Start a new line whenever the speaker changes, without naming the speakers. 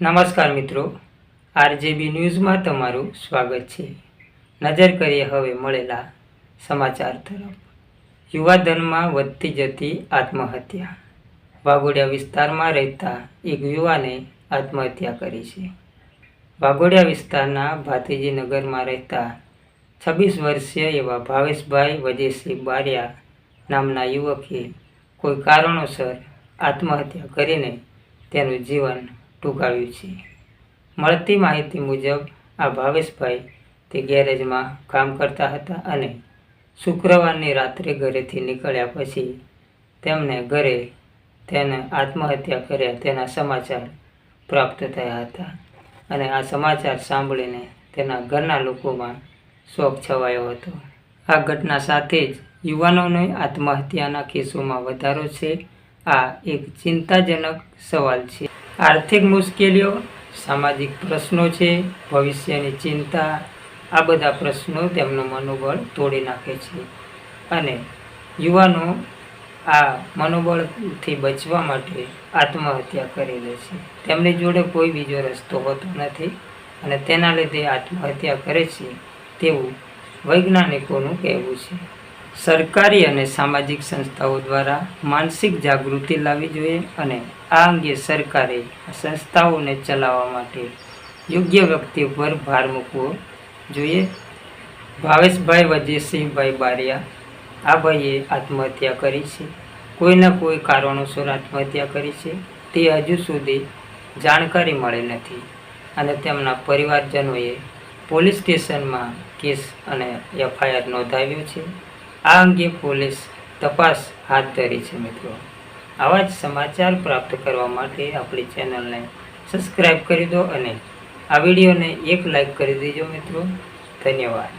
નમસ્કાર મિત્રો. આરજેબી ન્યૂઝમાં તમારું સ્વાગત છે. નજર કરીએ હવે મળેલા સમાચાર તરફ. યુવાધનમાં વધતી જતી આત્મહત્યા. વાઘોડિયા વિસ્તારમાં રહેતા એક યુવાને આત્મહત્યા કરી છે. વાઘોડિયા વિસ્તારના ભાતીજી નગરમાં રહેતા છવ્વીસ વર્ષીય એવા ભાવેશભાઈ વજેસિંહ બારિયા નામના યુવકે કોઈ કારણોસર આત્મહત્યા કરીને તેનું જીવન ટૂંકાવ્યું છે. મળતી માહિતી મુજબ આ ભાવેશભાઈ તે ગેરેજમાં કામ કરતા હતા અને શુક્રવારની રાત્રે ઘરેથી નીકળ્યા પછી તેમને ઘરે તેને આત્મહત્યા કર્યા તેના સમાચાર પ્રાપ્ત થયા હતા અને આ સમાચાર સાંભળીને તેના ઘરના લોકોમાં શોક છવાયો હતો. આ ઘટના સાથે જ યુવાનોને આત્મહત્યાના કેસોમાં વધારો છે. આ એક ચિંતાજનક સવાલ છે. આર્થિક મુશ્કેલીઓ, સામાજિક પ્રશ્નો છે, ભવિષ્યની ચિંતા, આ બધા પ્રશ્નો તેમનું મનોબળ તોડી નાખે છે. અને યુવાનો આ મનોબળથી બચવા માટે આત્મહત્યા કરી લે છે. તેમની જોડે કોઈ બીજો રસ્તો હોતો નથી અને તેના લીધે આત્મહત્યા કરે છે તેવું વૈજ્ઞાનિકોનું કહેવું છે. સરકારી અને સામાજિક સંસ્થાઓ દ્વારા માનસિક જાગૃતિ લાવવી જોઈએ અને આ અંગે સરકારે સંસ્થાઓને ચલાવવા માટે યોગ્ય વ્યક્તિ પર ભાર મૂકવો જોઈએ. ભાવેશભાઈ વજયસિંહભાઈ બારિયા, આ ભાઈએ આત્મહત્યા કરી છે. કોઈના કોઈ કારણોસર આત્મહત્યા કરી છે. તે હજુ સુધી જાણકારી મળી નથી અને તેમના પરિવારજનોએ પોલીસ સ્ટેશનમાં કેસ અને એફઆઈઆર નોંધાવ્યો છે. આ અંગે પોલીસ તપાસ હાથ ધરી છે, મિત્રો. આવા જ સમાચાર પ્રાપ્ત કરવા માટે આપણી ચેનલને સબસ્ક્રાઈબ કરી દો અને આ વિડીયોને એક લાઈક કરી દેજો, મિત્રો. ધન્યવાદ.